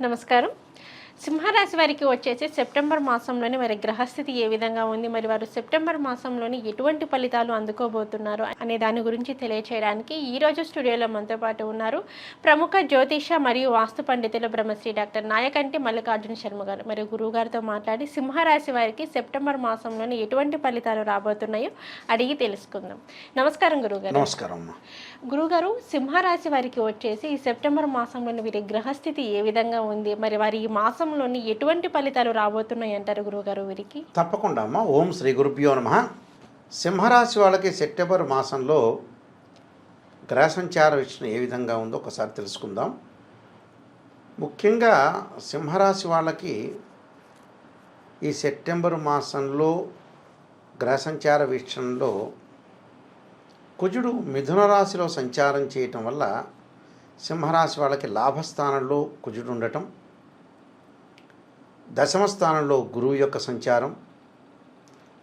నమస్కారం సింహరాశి వారికి వచ్చేసి సెప్టెంబర్ మాసంలోని వారి గ్రహస్థితి ఏ విధంగా ఉంది? మరి వారు సెప్టెంబర్ మాసంలోని ఎటువంటి ఫలితాలు అందుకోబోతున్నారు అనే దాని గురించి తెలియచేయడానికి ఈ రోజు స్టూడియోలో మనతో పాటు ఉన్నారు ప్రముఖ జ్యోతిష మరియు వాస్తు పండితులు బ్రహ్మశ్రీ డాక్టర్ నాయకంటి మల్లికార్జున శర్మ గారు. మరియు గురువు గారితో మాట్లాడి సింహరాశి వారికి సెప్టెంబర్ మాసంలోని ఎటువంటి ఫలితాలు రాబోతున్నాయో అడిగి తెలుసుకుందాం. నమస్కారం గురువు నమస్కారం అమ్మా. గురుగారు సింహరాశి వారికి వచ్చేసి ఈ సెప్టెంబర్ మాసంలోని వీరి గ్రహస్థితి ఏ విధంగా ఉంది? మరి వారి ఈ మాసంలోని ఎటువంటి ఫలితాలు రాబోతున్నాయి అంటారు గురువుగారు వీరికి? తప్పకుండా అమ్మా. ఓం శ్రీ గురుభ్యో నమ. సింహరాశి వాళ్ళకి సెప్టెంబర్ మాసంలో గ్రహ సంచార విషయం ఏ విధంగా ఉందో ఒకసారి తెలుసుకుందాం. ముఖ్యంగా సింహరాశి వాళ్ళకి ఈ సెప్టెంబర్ మాసంలో గ్రహ సంచార వీక్షణలో కుజుడు మిథున రాశిలో సంచారం చేయటం వల్ల సింహరాశి వాళ్ళకి లాభస్థానంలో కుజుడు ఉండటం దశమ స్థానంలో గురువు యొక్క సంచారం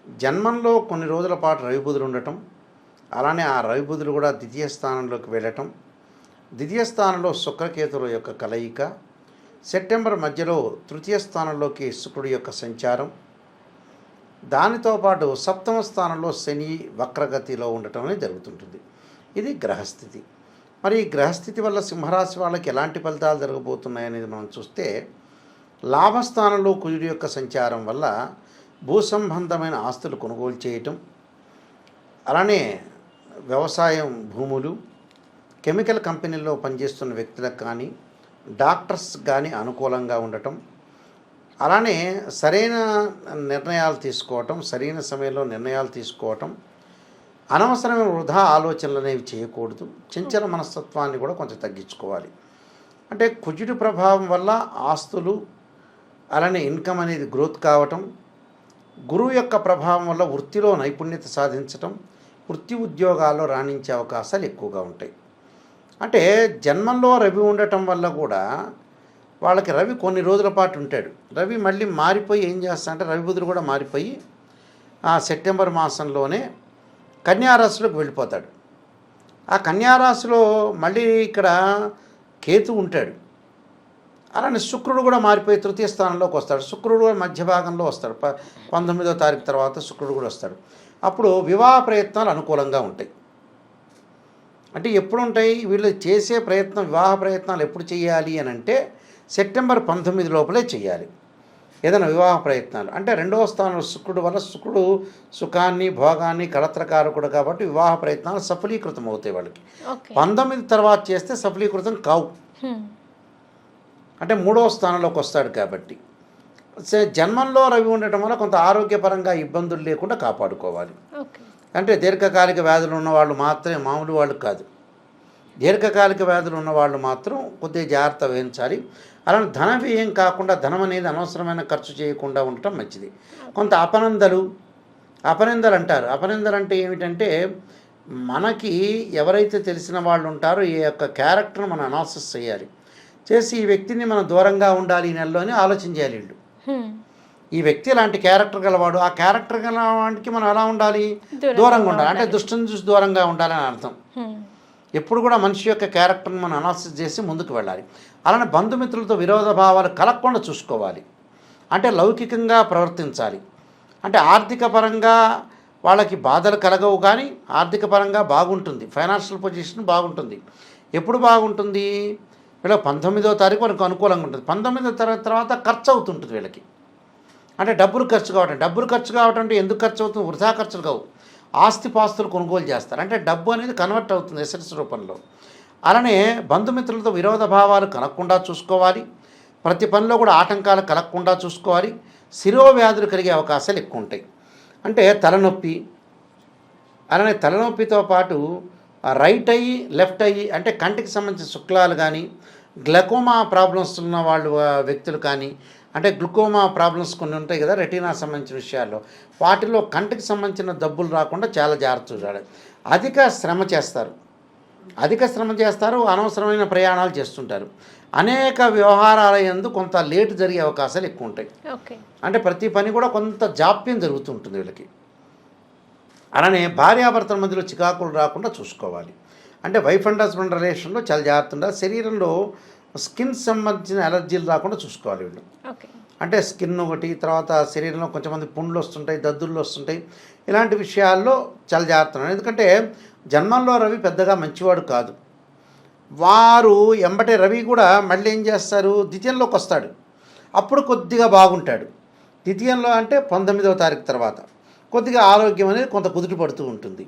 జన్మంలో కొన్ని రోజుల పాటు రవిబుధులు ఉండటం అలానే ఆ రవిబుధులు కూడా ద్వితీయ స్థానంలోకి వెళ్ళటం ద్వితీయ స్థానంలో శుక్రకేతుల యొక్క కలయిక సెప్టెంబర్ మధ్యలో తృతీయ స్థానంలోకి శుక్రుడి యొక్క సంచారం దానితో పాటు సప్తమ స్థానంలో శని వక్రగతిలో ఉండటం అనేది జరుగుతుంటుంది. ఇది గ్రహస్థితి. మరి ఈ గ్రహస్థితి వల్ల సింహరాశి వాళ్ళకి ఎలాంటి ఫలితాలు జరగబోతున్నాయనేది మనం చూస్తే లాభస్థానంలో కుజుడి యొక్క సంచారం వల్ల భూ సంబంధమైన ఆస్తులు కొనుగోలు చేయటం అలానే వ్యవసాయం భూములు కెమికల్ కంపెనీల్లో పనిచేస్తున్న వ్యక్తులకు కానీ డాక్టర్స్ కానీ అనుకూలంగా ఉండటం అలానే సరైన నిర్ణయాలు తీసుకోవటం సరైన సమయంలో నిర్ణయాలు తీసుకోవటం అనవసరమైన వృధా ఆలోచనలు అనేవి చేయకూడదు. చంచల మనస్తత్వాన్ని కూడా కొంచెం తగ్గించుకోవాలి. అంటే కుజుడి ప్రభావం వల్ల ఆస్తులు అలానే ఇన్కమ్ అనేది గ్రోత్ కావటం గురువు యొక్క ప్రభావం వల్ల వృత్తిలో నైపుణ్యత సాధించటం వృత్తి ఉద్యోగాల్లో రాణించే అవకాశాలు ఎక్కువగా ఉంటాయి. అంటే జన్మంలో రవి ఉండటం వల్ల కూడా వాళ్ళకి రవి కొన్ని రోజుల పాటు ఉంటాడు. రవి మళ్ళీ మారిపోయి ఏం చేస్తా అంటే రవి బుధుడు కూడా మారిపోయి ఆ సెప్టెంబర్ మాసంలోనే కన్యారాశిలోకి వెళ్ళిపోతాడు. ఆ కన్యారాశిలో మళ్ళీ ఇక్కడ కేతు ఉంటాడు. అలానే శుక్రుడు కూడా మారిపోయి తృతీయ స్థానంలోకి వస్తాడు. శుక్రుడు కూడా మధ్య భాగంలో వస్తాడు. ప పంతొమ్మిదో తారీఖు తర్వాత శుక్రుడు కూడా వస్తాడు. అప్పుడు వివాహ ప్రయత్నాలు అనుకూలంగా ఉంటాయి. అంటే ఎప్పుడు ఉంటాయి వీళ్ళు చేసే ప్రయత్నం వివాహ ప్రయత్నాలు ఎప్పుడు చేయాలి అని అంటే సెప్టెంబర్ పంతొమ్మిది లోపలే చేయాలి. ఏదైనా వివాహ ప్రయత్నాలు. అంటే రెండవ స్థానంలో శుక్రుడు వల్ల శుక్రుడు సుఖాన్ని భోగాన్ని కళత్రకారకుడు కాబట్టి వివాహ ప్రయత్నాలు సఫలీకృతం అవుతాయి వాళ్ళకి పంతొమ్మిది తర్వాత చేస్తే సఫలీకృతం కావు. అంటే మూడవ స్థానంలోకి వస్తాడు కాబట్టి. సే- జన్మంలో రవి ఉండటం వల్ల కొంత ఆరోగ్యపరంగా ఇబ్బందులు లేకుండా కాపాడుకోవాలి. అంటే దీర్ఘకాలిక వ్యాధులు ఉన్న వాళ్ళు మాత్రమే మామూలు వాళ్ళు కాదు. దీర్ఘకాలిక వ్యాధులు ఉన్న వాళ్ళు మాత్రం కొద్దిగా జాగ్రత్త వహించాలి. అలానే ధన వ్యయం కాకుండా ధనం అనేది అనవసరమైన ఖర్చు చేయకుండా ఉండటం మంచిది. కొంత అపనందలు అపనిందలు అంటారు. అపనిందలు అంటే ఏమిటంటే మనకి ఎవరైతే తెలిసిన వాళ్ళు ఉంటారో ఈ యొక్క క్యారెక్టర్ని మనం అనాలిసిస్ చేయాలి. చేసి ఈ వ్యక్తిని మనం దూరంగా ఉండాలి ఈ నెలలో అని ఆలోచన చేయాలి వీళ్ళు. ఈ వ్యక్తి ఇలాంటి క్యారెక్టర్ గలవాడు ఆ క్యారెక్టర్ గల వాడికి మనం ఎలా ఉండాలి? దూరంగా ఉండాలి. అంటే దుష్టుని చూసి దూరంగా ఉండాలని అర్థం. ఎప్పుడు కూడా మనిషి యొక్క క్యారెక్టర్ని మనం అనాలిసిస్ చేసి ముందుకు వెళ్ళాలి. అలానే బంధుమిత్రులతో విరోధ భావాలు కలగకుండా చూసుకోవాలి. అంటే లౌకికంగా ప్రవర్తించాలి. అంటే ఆర్థిక పరంగా వాళ్ళకి బాధలు కలగవు కానీ ఆర్థిక పరంగా బాగుంటుంది. ఫైనాన్షియల్ పొజిషన్ బాగుంటుంది. ఎప్పుడు బాగుంటుంది? వీళ్ళ పంతొమ్మిదో తారీఖు మనకు అనుకూలంగా ఉంటుంది. పంతొమ్మిదో తరగతి తర్వాత ఖర్చు అవుతుంటుంది వీళ్ళకి. అంటే డబ్బులు ఖర్చు కావటం డబ్బులు ఖర్చు కావటం అంటే ఎందుకు ఖర్చు అవుతుంది వృధా ఖర్చులు కావు. ఆస్తిపాస్తులు కొనుగోలు చేస్తారు. అంటే డబ్బు అనేది కన్వర్ట్ అవుతుంది ఎసెట్స్ రూపంలో. అలానే బంధుమిత్రులతో విరోధ భావాలు కలగకుండా చూసుకోవాలి. ప్రతి పనిలో కూడా ఆటంకాలు కలగకుండా చూసుకోవాలి. శిరోవ్యాధులు కలిగే అవకాశాలు ఎక్కువ ఉంటాయి. అంటే తలనొప్పి. అలానే తలనొప్పితో పాటు రైట్ అయ్యి లెఫ్ట్ అయ్యి అంటే కంటికి సంబంధించిన శుక్లాలు కానీ గ్లకోమా ప్రాబ్లమ్స్ ఉన్న వాళ్ళు వ్యక్తులు కానీ అంటే గ్లూకోమా ప్రాబ్లమ్స్ కొన్ని ఉంటాయి కదా రెటీనా సంబంధించిన విషయాల్లో. వాటిలో కంటికి సంబంధించిన జబ్బులు రాకుండా చాలా జాగ్రత్త చూడాలి. అధిక శ్రమ చేస్తారు. అధిక శ్రమ చేస్తారు అనవసరమైన ప్రయాణాలు చేస్తుంటారు. అనేక వ్యవహారాల యందు కొంత లేట్ జరిగే అవకాశాలు ఎక్కువ ఉంటాయి. ఓకే. అంటే ప్రతి పని కూడా కొంత జాప్యం జరుగుతుంటుంది వీళ్ళకి. అలానే భార్యాభర్తల మధ్యలో చికాకులు రాకుండా చూసుకోవాలి. అంటే వైఫ్ అండ్ హస్బెండ్ రిలేషన్లో చాలా జాగ్రత్త ఉండాలి. శరీరంలో స్కిన్ సంబంధించిన ఎలర్జీలు రాకుండా చూసుకోవాలి వీళ్ళు. అంటే స్కిన్ ఒకటి తర్వాత శరీరంలో కొంచెంమంది పుండ్లు వస్తుంటాయి దద్దుర్లు వస్తుంటాయి. ఇలాంటి విషయాల్లో చాలా జాగ్రత్త. ఎందుకంటే జన్మంలో రవి పెద్దగా మంచివాడు కాదు. వారు ఎంబటే రవి కూడా మళ్ళీ ఏం చేస్తారు? ద్వితీయంలోకి వస్తాడు. అప్పుడు కొద్దిగా బాగుంటాడు. ద్వితీయంలో అంటే పంతొమ్మిదవ తారీఖు తర్వాత. కొద్దిగా ఆరోగ్యం అనేది కొంత కుదుట పడుతూ ఉంటుంది.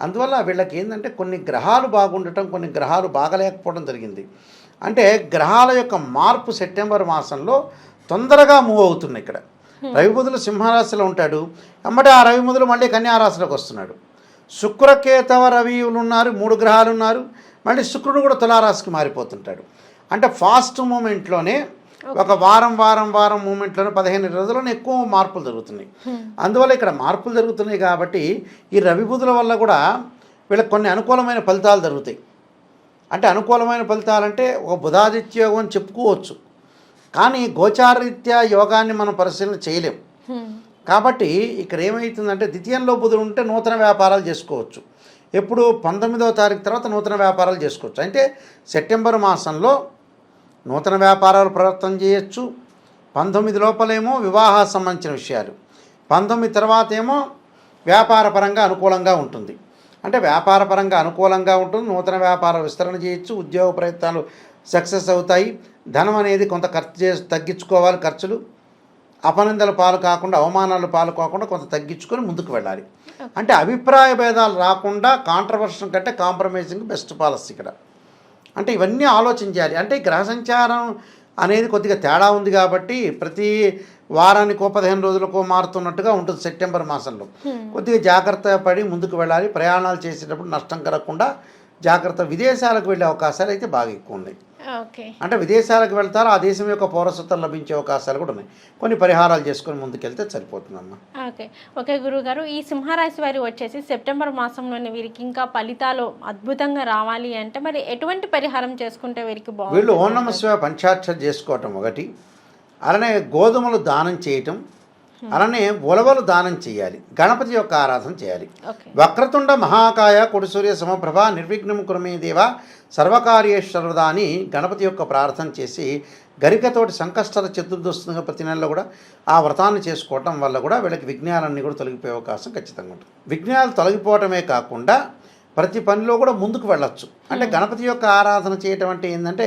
అందువల్ల వీళ్ళకి ఏంటంటే కొన్ని గ్రహాలు బాగుండటం కొన్ని గ్రహాలు బాగలేకపోవడం జరిగింది. అంటే గ్రహాల యొక్క మార్పు సెప్టెంబర్ మాసంలో తొందరగా మూవ్ అవుతుంది ఇక్కడ. రవి బుధులు సింహరాశిలో ఉంటాడు. అమ్మటే ఆ రవి బుధులు మళ్ళీ కన్యారాశిలోకి వస్తున్నాడు. శుక్రకేతవ రవియులు ఉన్నారు మూడు గ్రహాలు ఉన్నారు మళ్ళీ శుక్రుడు కూడా తులారాశికి మారిపోతుంటాడు. అంటే ఫాస్ట్ మూమెంట్లోనే ఒక వారం వారం వారం మూమెంట్లోనే పదిహేను రోజుల్లోనే ఎక్కువ మార్పులు జరుగుతున్నాయి. అందువల్ల ఇక్కడ మార్పులు జరుగుతున్నాయి కాబట్టి ఈ రవి బుధుల వల్ల కూడా వీళ్ళకి కొన్ని అనుకూలమైన ఫలితాలు జరుగుతాయి. అంటే అనుకూలమైన ఫలితాలంటే ఒక బుధాదిత్య యోగం అని చెప్పుకోవచ్చు. కానీ గోచారరీత్యా యోగాన్ని మనం పరిశీలన చేయలేం. కాబట్టి ఇక్కడ ఏమవుతుందంటే ద్వితీయంలో బుధుడు ఉంటే నూతన వ్యాపారాలు చేసుకోవచ్చు. ఎప్పుడు పంతొమ్మిదవ తారీఖు తర్వాత నూతన వ్యాపారాలు చేసుకోవచ్చు. అంటే సెప్టెంబర్ మాసంలో నూతన వ్యాపారాలు ప్రవర్తన చేయొచ్చు. పంతొమ్మిది లోపలేమో వివాహ సంబంధించిన విషయాలు. పంతొమ్మిది తర్వాత ఏమో వ్యాపారపరంగా అనుకూలంగా ఉంటుంది. అంటే వ్యాపారపరంగా అనుకూలంగా ఉంటుంది. నూతన వ్యాపార విస్తరణ చేయొచ్చు. ఉద్యోగ ప్రయత్నాలు సక్సెస్ అవుతాయి. ధనం అనేది కొంత ఖర్చు చేసి తగ్గించుకోవాలి ఖర్చులు. అపనిందల పాలు కాకుండా అవమానాల పాలు కాకుండా కొంత తగ్గించుకొని ముందుకు వెళ్ళాలి. అంటే అభిప్రాయ భేదాలు రాకుండా కాంట్రవర్షన్ కంటే కాంప్రమైజింగ్ బెస్ట్ పాలసీ ఇక్కడ. అంటే ఇవన్నీ ఆలోచించాలి. అంటే గ్రహ సంచారం అనేది కొద్దిగా తేడా ఉంది కాబట్టి ప్రతి వారానికో పదిహేను రోజులకో మారుతున్నట్టుగా ఉంటుంది సెప్టెంబర్ మాసంలో. కొద్దిగా జాగ్రత్త పడి ముందుకు వెళ్ళాలి. ప్రయాణాలు చేసేటప్పుడు నష్టం కలగకుండా జాగ్రత్త విదేశాలకు వెళ్ళే అవకాశాలు అయితే బాగా ఎక్కువ ఉన్నాయి. ఓకే. అంటే విదేశాలకు వెళ్తారో ఆ దేశం యొక్క పౌరసత్వం లభించే అవకాశాలు కూడా ఉన్నాయి. కొన్ని పరిహారాలు చేసుకొని ముందుకెళ్తే సరిపోతుందమ్మా. ఓకే. ఓకే గురుగారు ఈ సింహరాశి వారి వచ్చేసి సెప్టెంబర్ మాసంలోని వీరికి ఇంకా ఫలితాలు అద్భుతంగా రావాలి అంటే మరి ఎటువంటి పరిహారం చేసుకుంటే వీరికి వీళ్ళు ఓం బాగుంటుంది నమ శివ పంచాక్షర చేసుకోవటం ఒకటి. అలానే గోధుమలు దానం చేయటం అలానే ఉలవలు దానం చేయాలి గణపతి యొక్క ఆరాధన చేయాలి. వక్రతుండ మహాకాయ కొడుసూర్య సమప్రభ నిర్విఘ్నం కురమే దేవ సర్వకార్యేశ్వరుదా అని గణపతి యొక్క ప్రార్థన చేసి గరికతోటి సంకష్టాల చతుర్థి వస్తుంది ప్రతి నెలలో కూడా ఆ వ్రతాన్ని చేసుకోవటం వల్ల కూడా వీళ్ళకి విఘ్నాలన్నీ కూడా తొలగిపోయే అవకాశం ఖచ్చితంగా ఉంటుంది. విఘ్నాలు తొలగిపోవటమే కాకుండా ప్రతి పనిలో కూడా ముందుకు వెళ్ళొచ్చు. అంటే గణపతి యొక్క ఆరాధన చేయటం అంటే ఏంటంటే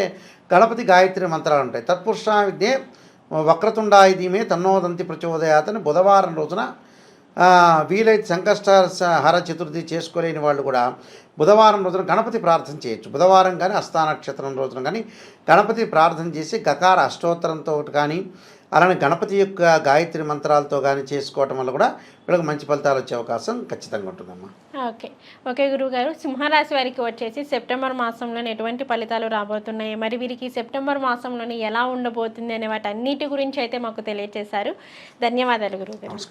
గణపతి గాయత్రి మంత్రాలు ఉంటాయి. తత్పురుష విద్యే వక్రతుండాయుధీమే తన్నోదంతి ప్రచోదయాతని బుధవారం రోజున వీలైతే సంకష్ట హర చతుర్థి చేసుకోలేని వాళ్ళు కూడా బుధవారం రోజున గణపతి ప్రార్థన చేయొచ్చు. బుధవారం కానీ నక్షత్రం రోజున కానీ గణపతి ప్రార్థన చేసి గకార అష్టోత్తరంతో కానీ అలానే గణపతి యొక్క గాయత్రి మంత్రాలతో కానీ చేసుకోవటం వల్ల కూడా వీళ్ళకి మంచి ఫలితాలు వచ్చే అవకాశం ఖచ్చితంగా ఉంటుందమ్మా. ఓకే. ఓకే గురుగారు సింహరాశి వారికి వచ్చేసి సెప్టెంబర్ మాసంలోని ఎటువంటి ఫలితాలు రాబోతున్నాయి? మరి వీరికి సెప్టెంబర్ మాసంలోని ఎలా ఉండబోతుంది అనే వాటి అన్నిటి గురించి అయితే మాకు తెలియజేశారు ధన్యవాదాలు గురుగారు. నమస్కారం.